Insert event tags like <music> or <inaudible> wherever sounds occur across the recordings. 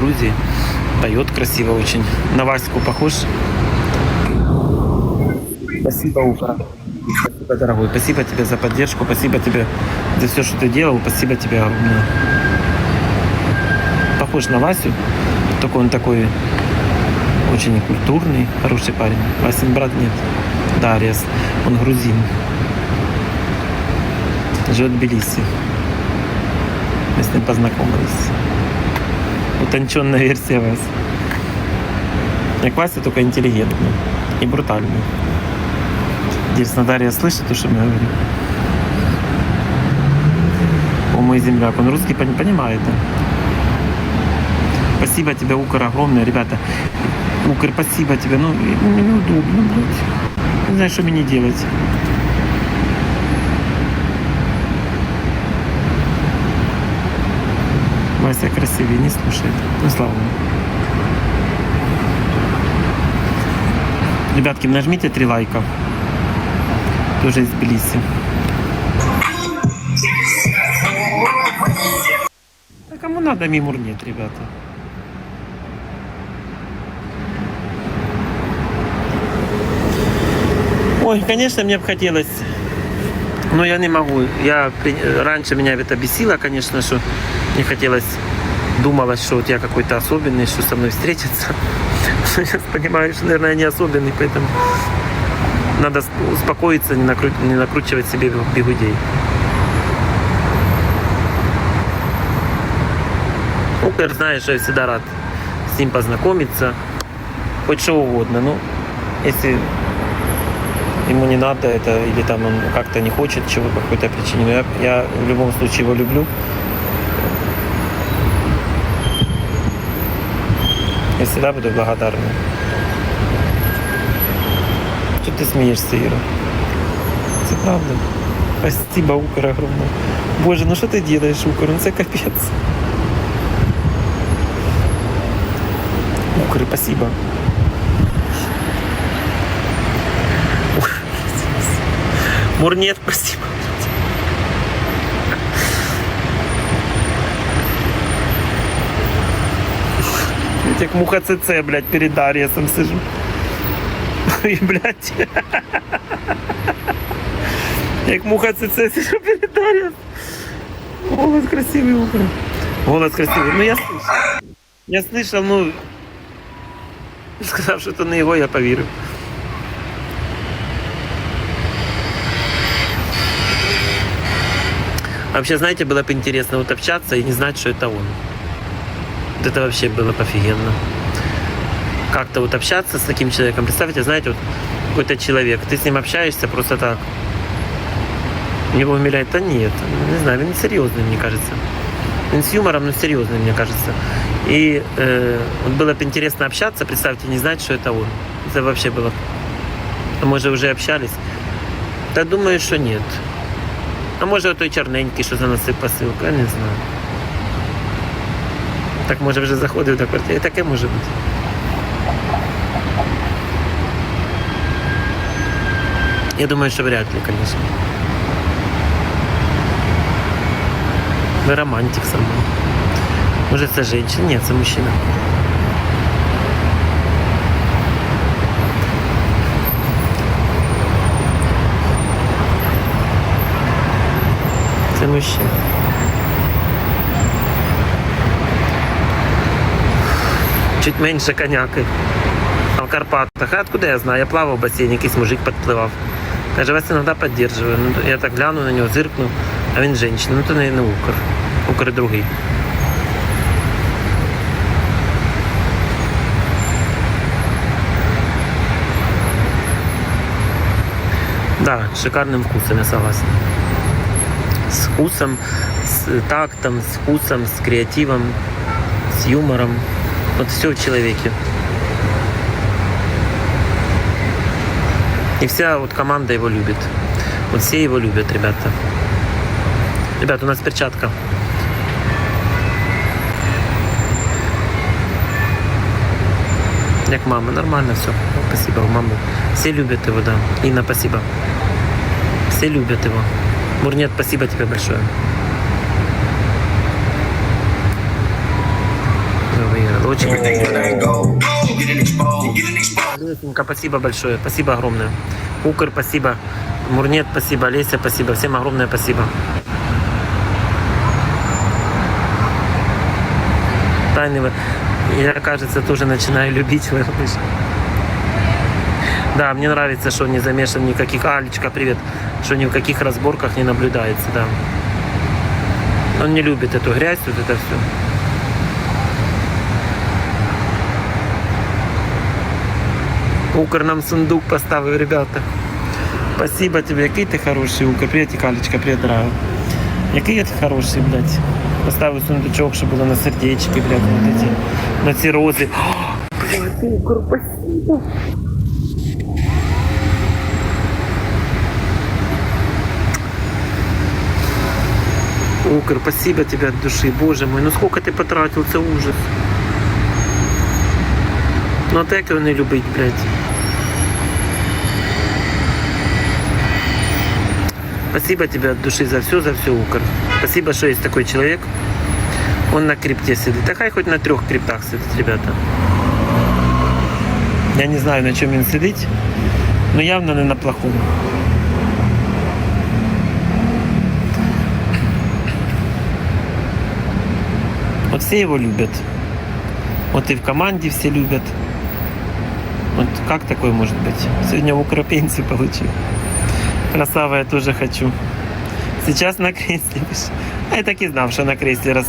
Грузии. Поет красиво очень. На Ваську похож. Спасибо, Уфа. Спасибо, дорогой. Спасибо тебе за поддержку. Спасибо тебе за все, что ты делал. Спасибо тебе огромное. Похож на Васю. Только он такой очень культурный, хороший парень. Васин брат нет. Дариас. Он грузин. Живет в Тбилиси. Мы с ним познакомились. Утонченная версия вас. Як Вася, только интеллигентный и брутальный. Интересно, Дарья слышит то, что мы говорим? О, мой земляк, он русский пон- понимает, да? Спасибо тебе, Укр, огромное, ребята. Укр, спасибо тебе. Ну, мне неудобно, блядь. Не знаю, что мне делать. Вася красивее, не слушает. Ну, слава богу. Ребятки, нажмите три лайка. Тоже из Тбилиси. А кому надо, Мимур нет, ребята. Ой, конечно, мне бы хотелось, но я не могу. Я раньше меня это бесило, конечно, что не хотелось, думалось, что вот я какой-то особенный, что со мной встретится. <laughs> Сейчас понимаю, что, наверное, я не особенный, поэтому надо сп- успокоиться, не, накру- не накручивать себе бегудей. Укр, знаешь, я всегда рад с ним познакомиться, хоть что угодно. Ну, если ему не надо это, или там он как-то не хочет чего по какой-то причине, но я, я в любом случае его люблю. Я всегда буду благодарен. Что ты смеешься, Ира? Это правда. Спасибо, Укр, огромное. Боже, ну что ты делаешь, Укр? Ну это капец. Укр, спасибо. Мур, нет, спасибо. Я как муха ЦЦ, блядь, перед Ариесом сижу. И, блядь. Як муха ЦЦ сижу перед Ариесом. Голос красивый, Укр. Голос красивый. Ну, я слышал. Я слышал, ну... Сказав, что это не его, я поверю. Вообще, знаете, было бы интересно вот общаться и не знать, что это он. Вот это вообще было бы офигенно. Как-то вот общаться с таким человеком. Представьте, знаете, вот какой-то человек, ты с ним общаешься просто так. Его умиляет, да нет, не знаю, он серьезный, мне кажется. Он с юмором, но серьезный, мне кажется. И э, вот было бы интересно общаться, представьте, не знать, что это он. Это вообще было. А может, уже общались? Да думаю, что нет. А може той чорненький, що заносив посилку, я не знаю. Так може вже заходив до квартири. Таке може бути. Я думаю, що вряд ли, конечно. Ви романтик сам. Може це женщина? Ні, це мужчина. Це мужчина. Чуть менше коняки. А в Карпатах. А откуда я знаю? Я плавав в басейні, якийсь мужик підпливав. Каже, вас іноді підтримую. Ну, я так гляну на нього, зиркну, а він жінка. Ну то не, не Укр. Укр другий. Да, с шикарным вкусом, я согласен. С вкусом, с тактом, с вкусом, с креативом, с юмором. Вот все в человеке. И вся вот команда его любит. Вот все его любят, ребята. Ребята, у нас перчатка. Як мама, нормально все. Спасибо, маму. Все любят его, да. Инна, спасибо. Все любят его. Мурнет, спасибо тебе большое. Очень. Лесенька, спасибо большое. Спасибо огромное. Укр, спасибо. Мурнет, спасибо. Леся, спасибо. Всем огромное спасибо. Тайны Я, кажется, тоже начинаю любить. Да, мне нравится, что не замешан ни в каких... Алечка, привет Что ни в каких разборках не наблюдается, да. Он не любит эту грязь, вот это все. Укр нам сундук поставив, ребята. Спасибо тебе, який ти хороший, Укр. Привіт, Калечка, привіт, дорога. Який я ти хороший, блядь. Поставив сундучок, щоб було на сердечки, блядь, на ці, на ці рози. О, Блядь, Укр, спасибо. Укр, спасибо тебе от души, боже мой. Ну сколько ты потратил, це ужас. Ну так його не любить, блядь. Спасибо тебе от души за все, за все, Укр. Спасибо, что есть такой человек. Он на крипте сидит. Да хай хоть на трех криптах сидит, ребята. Я не знаю, на чем він сидить, но явно не на плохом. Все его любят. Вот и в команде все любят. Вот как такое может быть? Сегодня в Укропенсию получил. Красава, я тоже хочу. Сейчас на кресле. А я так и знал, что на кресле раз,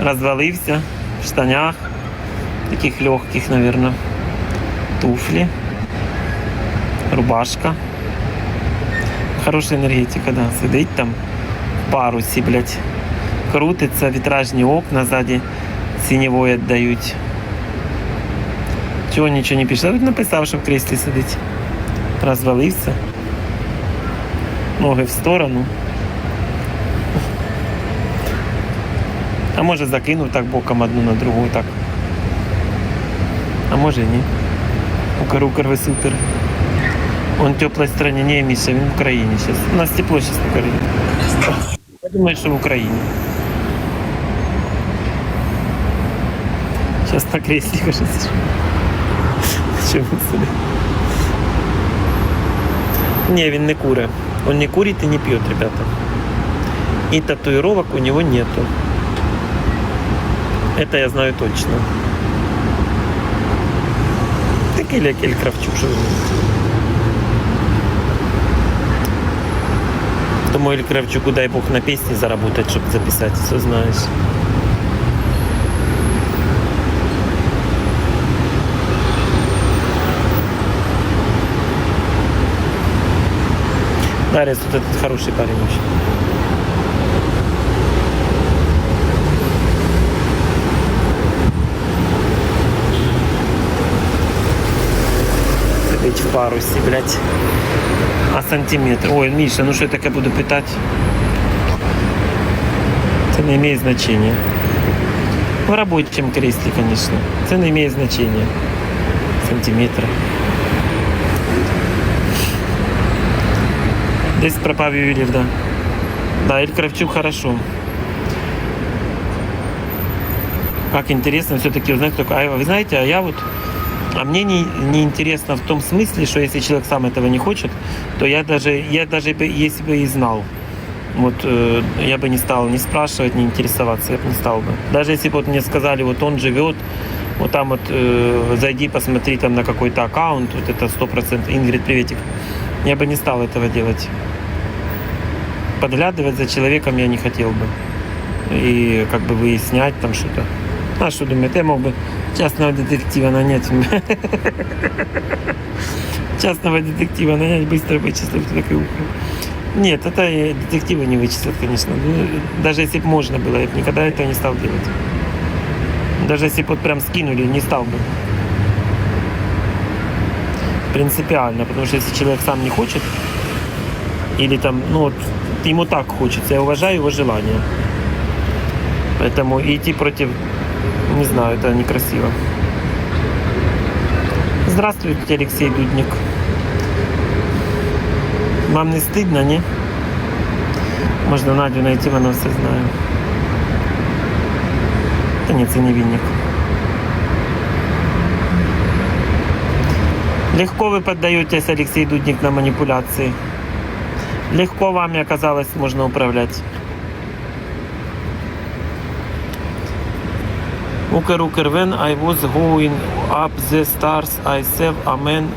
развалився в штанях. Таких легких, наверное. Туфли. Рубашка. Хорошая энергетика, да. Сидить там в парусі, блядь Крутиться, вітражні окна ззаді синевої віддають. Чого нічого не пише? От написав, що в кріслі сидить. Розвалився. Ноги в сторону. А може закинув так боком одну на другу так. А може і ні. Укр, укр, ви супер. Он в теплой стране, не Миша, він в Україні зараз. У нас тепло зараз в Україні. Я думаю, що в Україні. Сейчас на кресле кажется. Чому сидить? Не, він не курить. Он не курит и не пьет, ребята. И татуировок у него нету. Это я знаю точно. Так или Эль Кравчук, думаете? Думаю, Эль Кравчуку дай бог на песни заработать, чтобы записать, все знаешь. Дарец, вот этот хороший парень очень. Сидить в парусі, блядь. А сантиметр. Ой, Миша, ну що я таке буду питати? Це не має значення. В рабочем кресле, конечно. Це не має значення. Сантиметр. Десь пропав ювелір, да. Да, Эль Кравчук хорошо. Как интересно все-таки узнать только. А вы знаете, а я вот. А мне не, не интересно в том смысле, что если человек сам этого не хочет, то я даже, я даже если бы и знал, вот э, я бы не стал ни спрашивать, ни интересоваться, я бы не стал бы. Даже если бы вот мне сказали, вот он живет, вот там вот э, зайди, посмотри там на какой-то аккаунт, вот это сто процентов, Ингрид, приветик, я бы не стал этого делать. Подглядывать за человеком я не хотел бы. И как бы выяснять там что-то. А что думает, я мог бы частного детектива нанять. <laughs> Частного детектива нанять, быстро вычислить, кто такой Ухов. Нет, это детективы не вычислят, конечно. Ну, Даже если бы можно было, я бы никогда этого не стал делать. Даже если бы вот прям скинули, не стал бы. Принципиально, потому что если человек сам не хочет, или там, ну вот, ему так хочется. Я уважаю его желание. Поэтому идти против, не знаю, это некрасиво. Здравствуйте, Алексей Дудник. Вам не стыдно, не? Можно Надю найти, она все знает. Да нет, это невинник. Легко вы поддаетесь, Алексей Дудник, на манипуляции. Легко вами оказалось можно управлять. Укр, Укрвен, I was going up the stars, I said amen